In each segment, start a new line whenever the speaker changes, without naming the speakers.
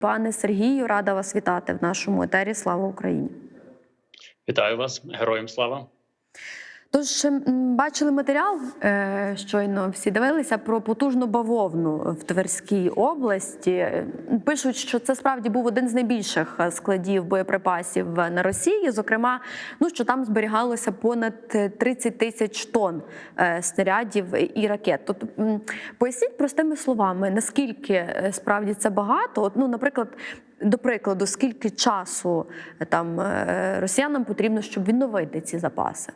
Пане Сергію, рада вас вітати в нашому етері. Слава Україні!
Вітаю вас, героям слава.
Тож бачили матеріал, е, щойно всі дивилися про потужну бавовну в Тверській області. Е, Пишуть, що це справді був один з найбільших е, складів боєприпасів на Росії. Зокрема, ну що там зберігалося понад е, 30 тисяч тонн е, снарядів і ракет. Тобто, поясніть простими словами, наскільки е, справді це багато? От, ну, наприклад. До прикладу, скільки часу е, там е, росіянам потрібно, щоб відновити ці запаси?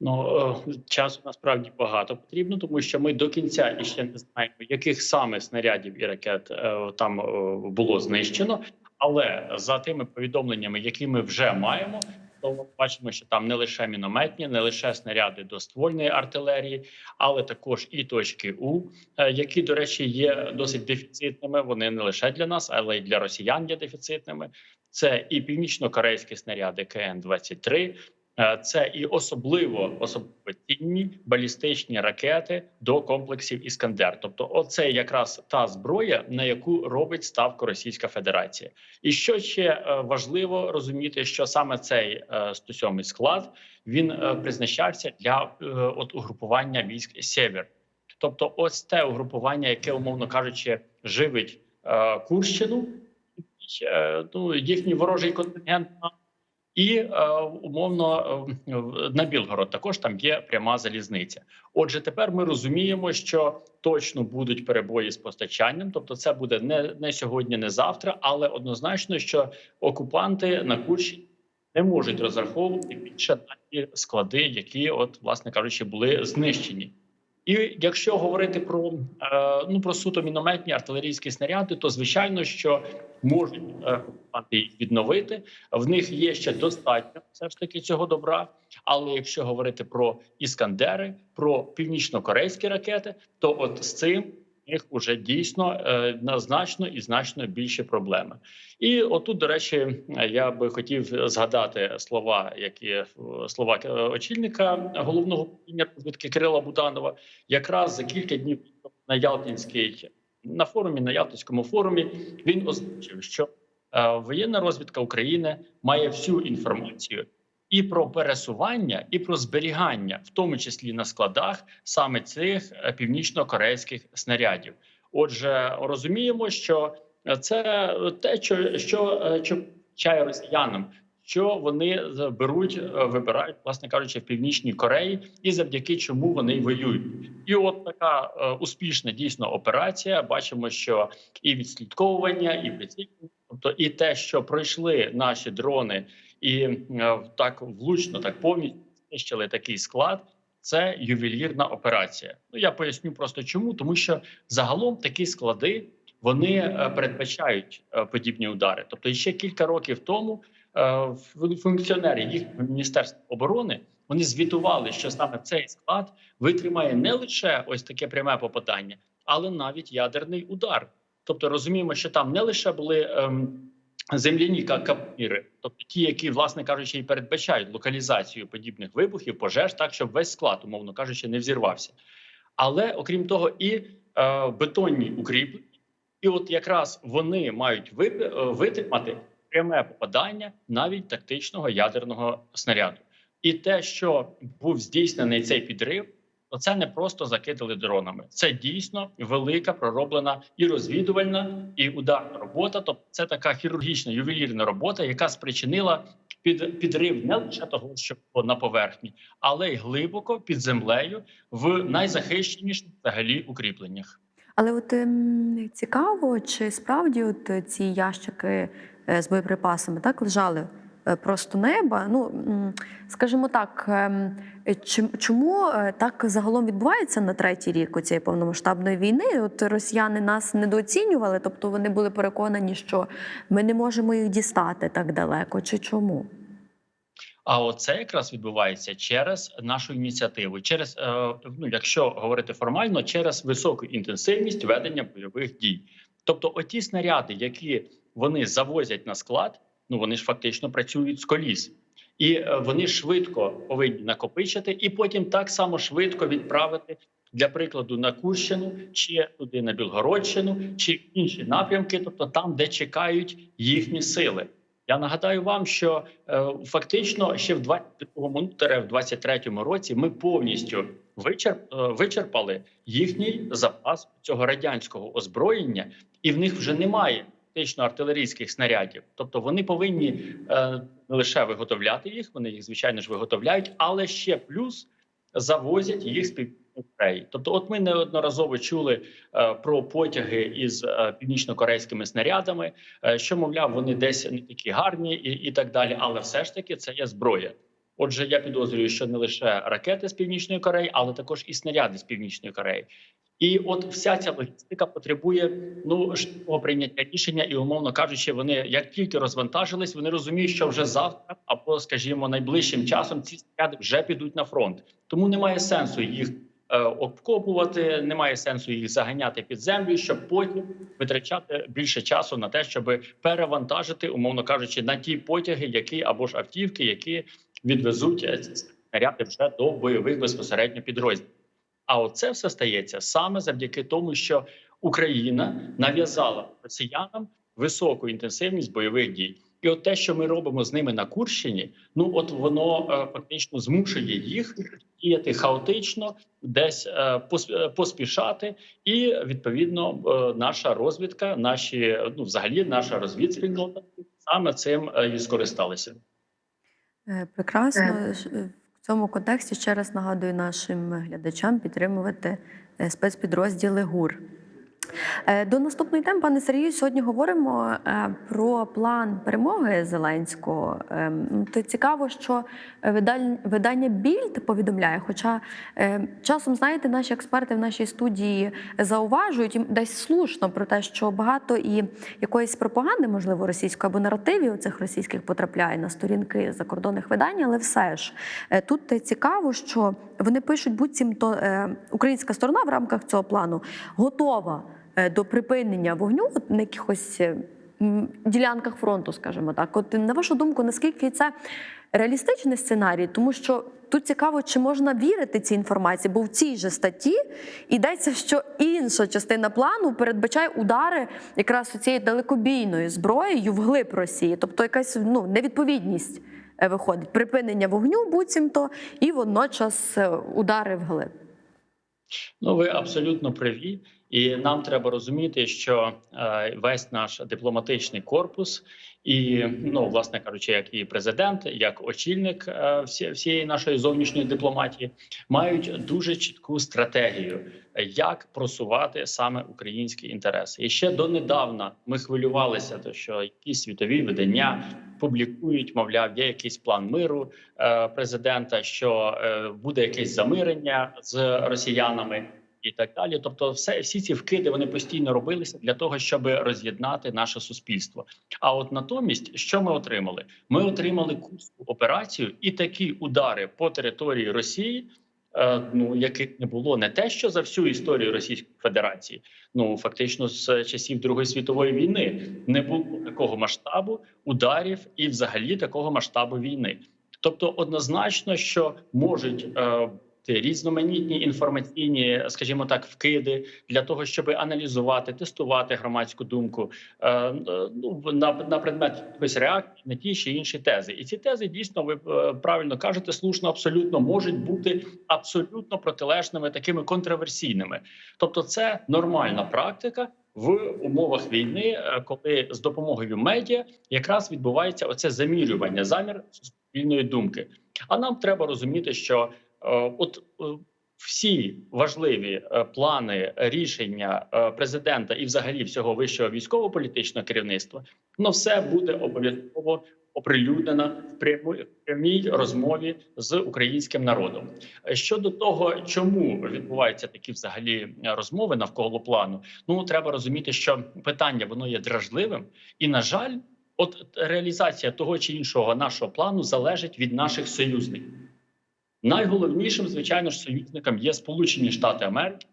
Ну е, часу насправді багато потрібно, тому що ми до кінця іще не знаємо, яких саме снарядів і ракет е, там е, було знищено. Але за тими повідомленнями, які ми вже маємо, то ми бачимо, що там не лише мінометні, не лише снаряди до ствольної артилерії, але також і точки У, які, до речі, є досить дефіцитними. Вони не лише для нас, але й для росіян є дефіцитними. Це і північно-корейські снаряди КН 23 Е, Це і особливо особливо цінні балістичні ракети до комплексів Іскандер. Тобто, оце якраз та зброя, на яку робить ставку Російська Федерація. І що ще е, важливо розуміти, що саме цей е, 107-й склад він е, призначався для е, от угрупування військ Сєвєр. Тобто, ось те угрупування, яке умовно кажучи, живить е, Курщину, е, ну їхній ворожий контингент на і е, умовно е, на Білгород також там є пряма залізниця. Отже, тепер ми розуміємо, що точно будуть перебої з постачанням, тобто це буде не, не сьогодні, не завтра, але однозначно, що окупанти на Курщині не можуть розраховувати більше на ті склади, які, от, власне кажучи, були знищені. І якщо говорити про е, ну про суто мінометні артилерійські снаряди, то звичайно, що можуть е, їх відновити. В них є ще достатньо все ж таки цього добра. Але якщо говорити про іскандери, про північно-корейські ракети, то от з цим в них уже дійсно е, на значно і значно більші проблеми. І отут, до речі, я би хотів згадати слова, які е, слова е, очільника головного управління Кирила Буданова, якраз за кілька днів на Ялтинській на форумі, на Ялтинському форумі, він озвучив, що воєнна розвідка України має всю інформацію і про пересування, і про зберігання, в тому числі на складах саме цих е, північно-корейських снарядів. Отже, розуміємо, що це те, що що, е, що чає росіянам. Що вони беруть, е, вибирають, власне кажучи, в північній Кореї, і завдяки чому вони воюють, і от така е, успішна дійсно операція. Бачимо, що і відслідковування, і прицільне, тобто і те, що пройшли наші дрони, і е, так влучно, так повністю такий склад. Це ювелірна операція. Ну я поясню просто чому, тому що загалом такі склади вони е, передбачають е, подібні удари. Тобто, ще кілька років тому функціонери їх міністерства оборони вони звітували, що саме цей склад витримає не лише ось таке пряме попадання, але навіть ядерний удар. Тобто розуміємо, що там не лише були. Ем, Земляні капіри, тобто ті, які, власне кажучи, і передбачають локалізацію подібних вибухів, пожеж, так щоб весь склад, умовно кажучи, не взірвався. Але окрім того, і е, бетонні укріплення, і от якраз вони мають витримати пряме попадання навіть тактичного ядерного снаряду. І те, що був здійснений цей підрив, це не просто закидали дронами. Це дійсно велика пророблена і розвідувальна, і ударна робота. Тобто, це така хірургічна ювелірна робота, яка спричинила під підрив не лише того, що на поверхні, але й глибоко під землею в найзахищеніших взагалі укріпленнях.
Але от ем, цікаво, чи справді от ці ящики е, з боєприпасами так лежали просто неба? Ну скажімо так, ем, чому е, так загалом відбувається на третій рік у цієї повномасштабної війни? От росіяни нас недооцінювали, тобто вони були переконані, що ми не можемо їх дістати так далеко. Чи чому?
А оце якраз відбувається через нашу ініціативу, через е, ну, якщо говорити формально, через високу інтенсивність ведення бойових дій. Тобто, оті снаряди, які вони завозять на склад, ну вони ж фактично працюють з коліс, і е, вони швидко повинні накопичити, і потім так само швидко відправити для прикладу на Курщину, чи туди на Білгородщину, чи інші напрямки, тобто там, де чекають їхні сили. Я нагадаю вам, що е, фактично ще в 22-му, в 23-му році ми повністю вичерп, е, вичерпали їхній запас цього радянського озброєння, і в них вже немає фактично артилерійських снарядів. Тобто вони повинні е, не лише виготовляти їх, вони їх звичайно ж виготовляють, але ще плюс завозять їх з Північної Кореї. Тобто, от ми неодноразово чули е, про потяги із е, північно-корейськими снарядами, е, що мовляв, вони десь не такі гарні і, і так далі. Але все ж таки це є зброя. Отже, я підозрюю, що не лише ракети з північної Кореї, але також і снаряди з північної Кореї. І от вся ця логістика потребує ну швидкого прийняття рішення, і умовно кажучи, вони як тільки розвантажились, вони розуміють, що вже завтра, або скажімо, найближчим часом ці снаряди вже підуть на фронт. Тому немає сенсу їх е, обкопувати, немає сенсу їх заганяти під землю, щоб потім витрачати більше часу на те, щоб перевантажити, умовно кажучи, на ті потяги, які або ж автівки, які відвезуть е, снаряди вже до бойових безпосередньо підрозділів. А оце все стається саме завдяки тому, що Україна нав'язала росіянам високу інтенсивність бойових дій. І от те, що ми робимо з ними на Курщині, ну от воно е, фактично змушує їх діяти хаотично, десь е, е, поспішати, і відповідно е, наша розвідка, наші ну взагалі наша розвідспільнота саме цим е, і скористалися.
Е, Прекрасно. В цьому контексті ще раз нагадую нашим глядачам підтримувати е, спецпідрозділи ГУР. Е, До наступної теми, пане Сергію, сьогодні говоримо е, про план перемоги Зеленського. Ем, То цікаво, що видання Більд повідомляє. Хоча е, часом, знаєте, наші експерти в нашій студії зауважують і десь слушно про те, що багато і якоїсь пропаганди, можливо, російської або наративів цих російських потрапляє на сторінки закордонних видань, але все ж тут цікаво, що вони пишуть, буцімто українська сторона в рамках цього плану готова до припинення вогню от на якихось е, ділянках фронту, скажімо так. От на вашу думку, наскільки це реалістичний сценарій? Тому що тут цікаво, чи можна вірити цій інформації, бо в цій же статті йдеться, що інша частина плану передбачає удари якраз у цією далекобійною зброєю вглиб Росії, тобто якась ну невідповідність е, виходить, припинення вогню буцімто і водночас е, удари вглиб.
Ну, ви абсолютно праві, і нам треба розуміти, що е, весь наш дипломатичний корпус, і ну, власне кажучи, як і президент, як очільник е, всієї нашої зовнішньої дипломатії, мають дуже чітку стратегію, як просувати саме українські інтереси. І ще донедавна ми хвилювалися, то що якісь світові видання публікують, мовляв, є якийсь план миру е, президента, що буде якесь замирення з росіянами. І так далі, тобто, все всі ці вкиди вони постійно робилися для того, щоб роз'єднати наше суспільство. А от натомість, що ми отримали? Ми отримали курську операцію і такі удари по території Росії, е, ну яких не було не те, що за всю історію Російської Федерації, ну фактично з часів Другої світової війни не було такого масштабу ударів і, взагалі, такого масштабу війни. Тобто, однозначно, що можуть. Е, різноманітні інформаційні, скажімо так, вкиди для того, щоб аналізувати, тестувати громадську думку е, е, ну на, на предмет якоїсь реакції на ті чи інші тези. І ці тези дійсно ви е, правильно кажете, слушно абсолютно можуть бути абсолютно протилежними, такими контроверсійними. Тобто, це нормальна практика. В умовах війни, коли з допомогою медіа якраз відбувається оце замірювання, замір суспільної думки. А нам треба розуміти, що от е, всі важливі е, плани рішення е, президента і, взагалі, всього вищого військово-політичного керівництва, ну все буде обов'язково оприлюднено в прямій розмові з українським народом. Е, Щодо того, чому відбуваються такі взагалі е, розмови навколо плану, ну треба розуміти, що питання воно є дражливим, і на жаль, от реалізація того чи іншого нашого плану залежить від наших союзників. Найголовнішим, звичайно ж, союзником є Сполучені Штати Америки,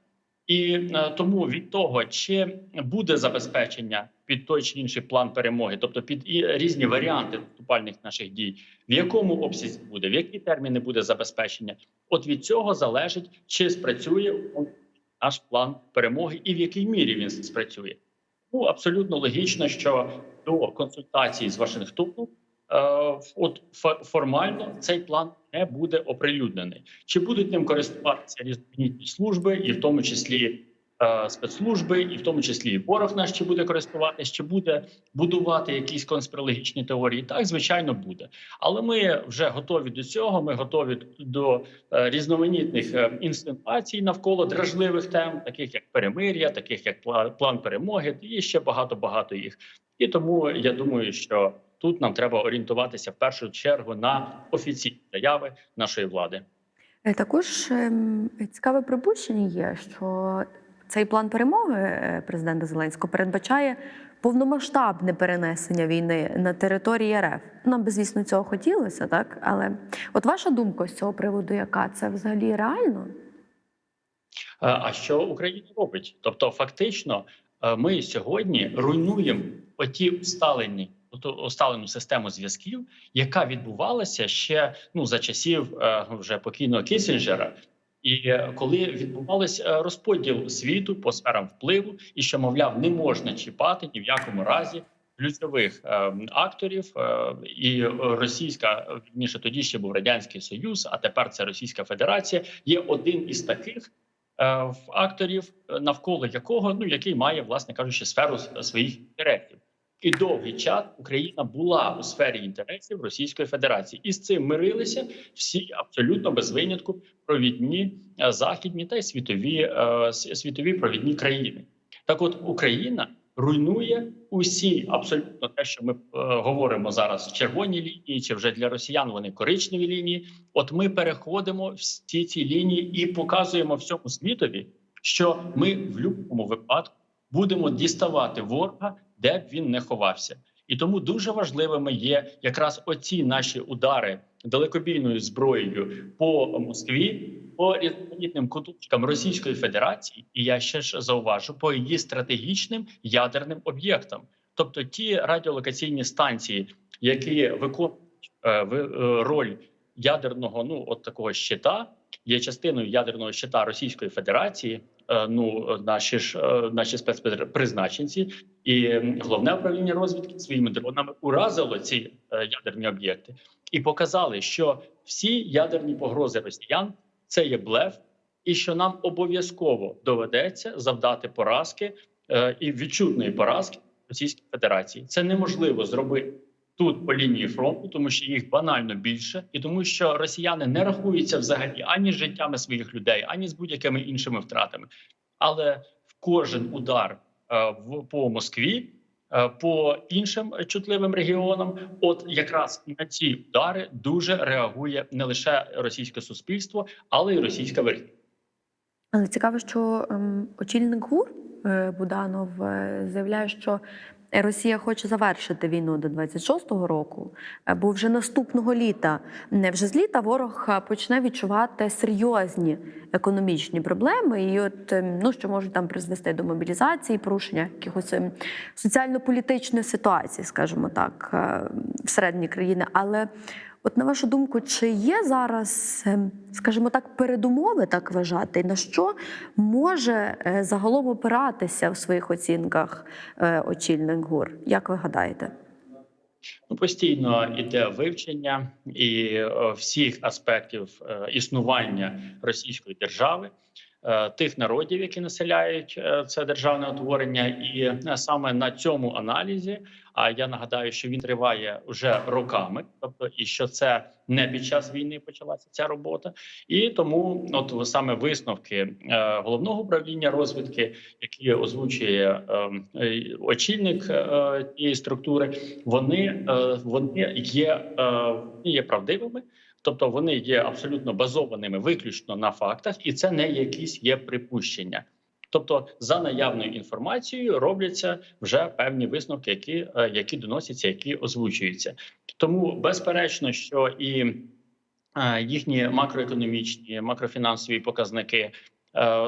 І е, тому від того, чи буде забезпечення під той чи інший план перемоги, тобто під і різні варіанти наступальних наших дій, в якому обсязі буде, в які терміни буде забезпечення, от від цього залежить, чи спрацює наш план перемоги і в якій мірі він спрацює. Ну абсолютно логічно, що до консультації з Вашингтону. Е, От фо- формально цей план не буде оприлюднений. Чи будуть ним користуватися різноманітні служби, і в тому числі е, спецслужби, і в тому числі і ворог наш чи буде користуватися, чи буде будувати якісь конспірологічні теорії? Так, звичайно, буде. Але ми вже готові до цього. Ми готові до е, різноманітних е, інсценуацій навколо дражливих тем, таких як перемир'я, таких як план перемоги, і ще багато багато їх. І тому я думаю, що тут нам треба орієнтуватися в першу чергу на офіційні заяви нашої влади.
Е, Також ем, цікаве припущення є, що цей план перемоги е, президента Зеленського передбачає повномасштабне перенесення війни на території РФ. Нам би, звісно, цього хотілося, так? Але от ваша думка з цього приводу, яка це взагалі реально?
Е, А що Україна робить? Тобто, фактично, ми сьогодні руйнуємо оті усталені оту усталену систему зв'язків, яка відбувалася ще ну за часів е, вже покійного Кісінджера. І е, коли відбувався розподіл світу по сферам впливу, і що мовляв не можна чіпати ні в якому разі ключових е, акторів, е, і е, російська е, вірніше тоді ще був радянський союз, а тепер це Російська Федерація. Є один із таких е, акторів, е, навколо якого ну який має, власне кажучи, сферу своїх інтересів. І довгий час Україна була у сфері інтересів Російської Федерації, і з цим мирилися всі абсолютно без винятку провідні е, західні та й світові е, світові провідні країни. Так, от Україна руйнує усі абсолютно те, що ми е, говоримо зараз червоні лінії, чи вже для росіян вони коричневі лінії. От ми переходимо всі ці лінії і показуємо всьому світові, що ми в будь-якому випадку будемо діставати ворога, де б він не ховався. І тому дуже важливими є якраз оці наші удари далекобійною зброєю по Москві, по різноманітним куточкам Російської Федерації, і я ще ж зауважу по її стратегічним ядерним об'єктам, тобто ті радіолокаційні станції, які виконують е, е, роль ядерного, ну от такого щита, є частиною ядерного щита Російської Федерації. Е, Ну, наші ж е, наші спецпризначенці і головне управління розвідки своїми дронами уразило ці е, ядерні об'єкти і показали, що всі ядерні погрози росіян це є блеф, і що нам обов'язково доведеться завдати поразки е, і відчутної поразки Російській Федерації. Це неможливо зробити тут по лінії фронту, тому що їх банально більше, і тому, що росіяни не рахуються взагалі ані з життями своїх людей, ані з будь-якими іншими втратами. Але в кожен удар е, по Москві. е, По іншим чутливим регіонам, от якраз на ці удари дуже реагує не лише російське суспільство, але й російська верхівка.
Але цікаво, що ем, очільник ГУР е, Буданов заявляє, що Росія хоче завершити війну до 26-го року, е, бо вже наступного літа, не вже з літа, ворог е, почне відчувати серйозні економічні проблеми, і от ем, ну що можуть там призвести до мобілізації, порушення якихось ем, соціально-політичної ситуації, скажімо так, е, всередині країни. Але От на вашу думку, чи є зараз, ем, скажімо так, передумови так вважати, на що може е, загалом опиратися в своїх оцінках е, очільник ГУР? Як ви гадаєте?
Ну, постійно іде вивчення і е, всіх аспектів е, існування Російської держави, е, тих народів, які населяють е, це державне утворення, і е, саме на цьому аналізі. А я нагадаю, що він триває вже роками, тобто і що це не під час війни почалася ця робота, і тому, от саме висновки е, головного управління розвідки, які озвучує е, е, очільник е, цієї структури, вони, е, вони є, е, є правдивими. Тобто вони є абсолютно базованими виключно на фактах, і це не якісь є припущення. Тобто, за наявною інформацією робляться вже певні висновки, які, е, які доносяться, які озвучуються. Тому безперечно, що і е, їхні макроекономічні, макрофінансові показники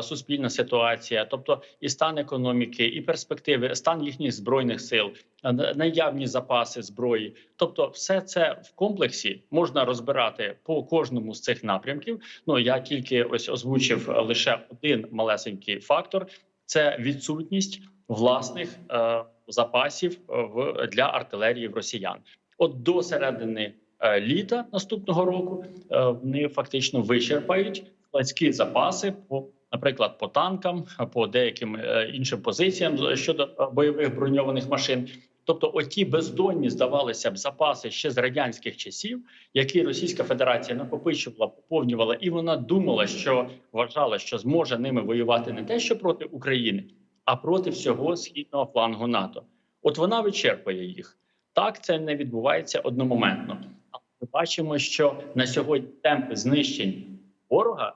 суспільна ситуація, тобто і стан економіки, і перспективи, стан їхніх збройних сил, е, наявні запаси зброї. Тобто, все це в комплексі можна розбирати по кожному з цих напрямків. Ну я тільки ось озвучив е, лише один малесенький фактор: це відсутність власних е, запасів е, в для артилерії в росіян. От до середини е, літа наступного року е, вони фактично вичерпають складські запаси по, наприклад, по танкам, по деяким е, іншим позиціям щодо е, бойових броньованих машин. Тобто, оті бездонні здавалися б запаси ще з радянських часів, які Російська Федерація накопичувала, поповнювала, і вона думала, що вважала, що зможе ними воювати не те, що проти України, а проти всього східного флангу НАТО. От вона вичерпує їх. Так це не відбувається одномоментно. Але ми бачимо, що на сьогодні темпи знищень ворога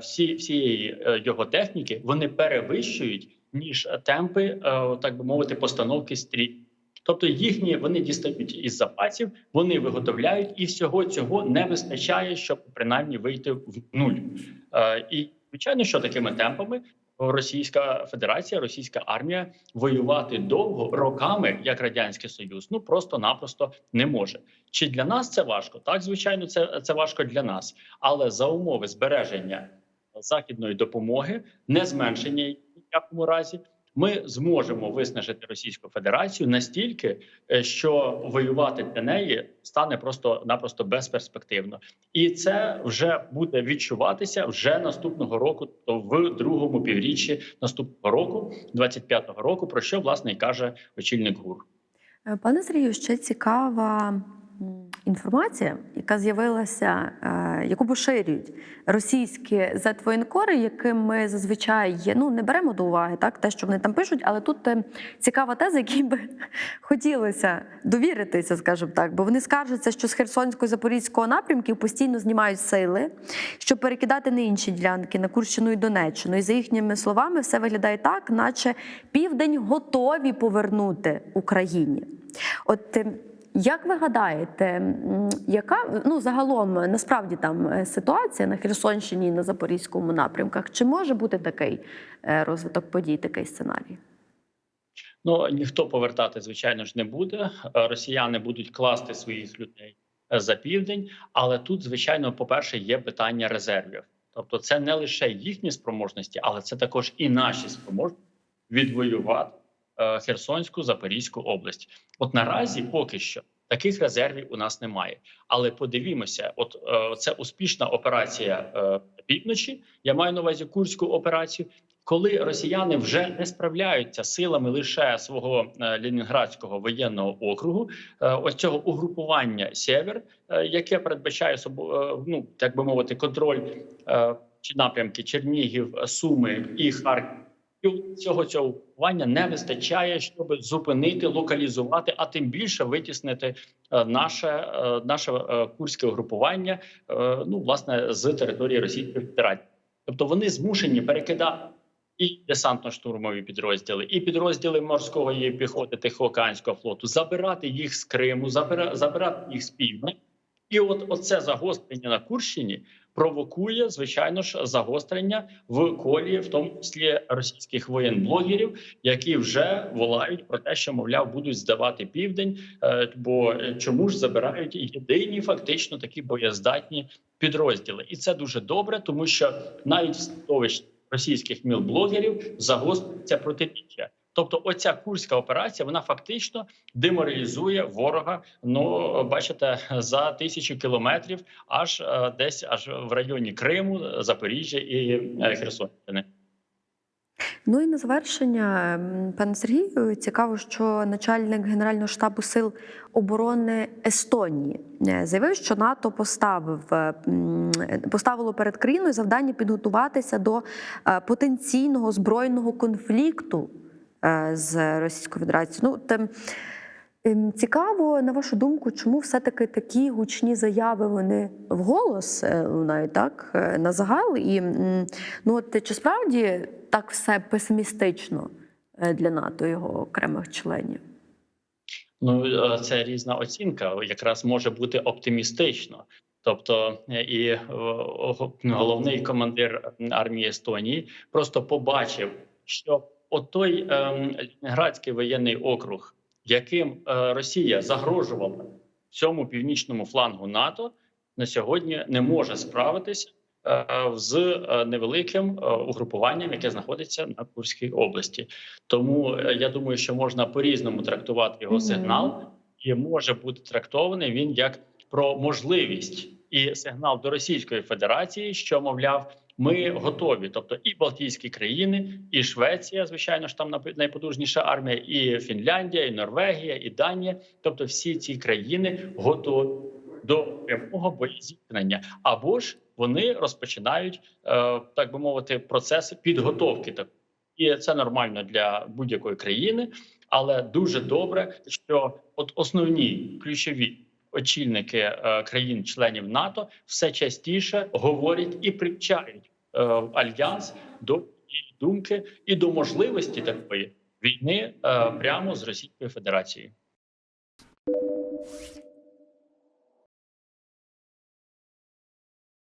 всі всієї е, його техніки вони перевищують ніж темпи, е, так би мовити, постановки стрій. Тобто їхні вони дістають із запасів, вони виготовляють, і всього цього не вистачає, щоб принаймні вийти в нуль. Е, і звичайно, що такими темпами Російська Федерація, Російська армія воювати довго роками, як радянський союз, ну просто-напросто не може. Чи для нас це важко? Так, звичайно, це, це важко для нас, але за умови збереження західної допомоги, не зменшення ніякому разі. Ми зможемо виснажити Російську Федерацію настільки, е, що воювати для неї стане просто-напросто безперспективно, і це вже буде відчуватися вже наступного року, то в другому півріччі наступного року, 25-го року, про що власне і каже очільник ГУР.
Е, Пане Сергію, ще цікава інформація, яка з'явилася, е, яку поширюють російські зетвоєнкори, яким ми зазвичай є, ну не беремо до уваги, так те, що вони там пишуть, але тут е, цікава теза, якій би хотілося довіритися, скажімо так, бо вони скаржаться, що з Херсонського Запорізького напрямків постійно знімають сили, щоб перекидати на інші ділянки на Курщину і Донеччину. І за їхніми словами, все виглядає так, наче південь готові повернути Україні. От е, як ви гадаєте, яка ну загалом насправді там е, ситуація на Херсонщині і на Запорізькому напрямках? Чи може бути такий е, розвиток подій, такий сценарій?
Ну ніхто повертати, звичайно ж, не буде. Е, Росіяни будуть класти своїх людей за південь, але тут, звичайно, по-перше, є питання резервів. Тобто, це не лише їхні спроможності, але це також і наші спроможності відвоювати Херсонську Запорізьку область. От наразі поки що таких резервів у нас немає. Але подивімося, от е, це успішна операція е, півночі. Я маю на увазі курську операцію. Коли росіяни вже не справляються силами лише свого е, Ленінградського воєнного округу, е, ось цього угрупування Сєвер, е, яке передбачає собою, ну так би мовити, контроль е, чи напрямки Чернігів, Суми і Харків. Цього цього не вистачає, щоб зупинити, локалізувати, а тим більше витіснити е, наше, е, наше е, курське угрупування, ну власне з території Російської Федерації. Тобто вони змушені перекидати і десантно-штурмові підрозділи, і підрозділи морської піхоти Тихоокеанського флоту, забирати їх з Криму, забирати їх з півдня. І от оце загострення на Курщині провокує, звичайно ж, загострення в колі, в тому числі російських воєнблогерів, які вже волають про те, що мовляв будуть здавати південь. е, Бо чому ж забирають єдині фактично такі боєздатні підрозділи, і це дуже добре, тому що навіть в становищі російських мілблогерів загострюється протиріччя. Тобто, оця курська операція вона фактично деморалізує ворога. Ну бачите, за тисячу кілометрів, аж е, десь аж в районі Криму, Запоріжжя і е, Херсонщини.
Ну і на завершення, пане Сергію, цікаво, що начальник Генерального штабу сил оборони Естонії е, заявив, що НАТО поставив поставило перед країною завдання підготуватися до потенційного збройного конфлікту з Російською Федерацією. Ну тем. Ем, Цікаво, на вашу думку, чому все-таки такі гучні заяви вони вголос е, лунають так е, на загал? І ну от чи справді так все песимістично е, для НАТО його окремих членів?
Ну е, це різна оцінка. Якраз може бути оптимістично. Тобто е, і е, головний командир армії Естонії просто побачив, що отой ем, Ленінградський воєнний округ, яким е, Росія загрожувала цьому північному флангу НАТО, на сьогодні не може справитися е, з е, невеликим е, угрупуванням, яке знаходиться на Курській області. Тому е, я думаю, що можна по-різному трактувати його сигнал, і може бути трактований він як про можливість і сигнал до Російської Федерації, що мовляв. Ми готові, тобто і Балтійські країни, і Швеція, звичайно ж, там найпотужніша армія, і Фінляндія, і Норвегія, і Данія. Тобто, всі ці країни готові до прямого боєзіткнення, або ж вони розпочинають, е, так би мовити, процеси підготовки. Так і це нормально для будь-якої країни, але дуже добре, що от основні ключові очільники е, країн-членів НАТО все частіше говорять і привчають е, альянс до думки і до можливості такої війни е, прямо з Російською Федерацією.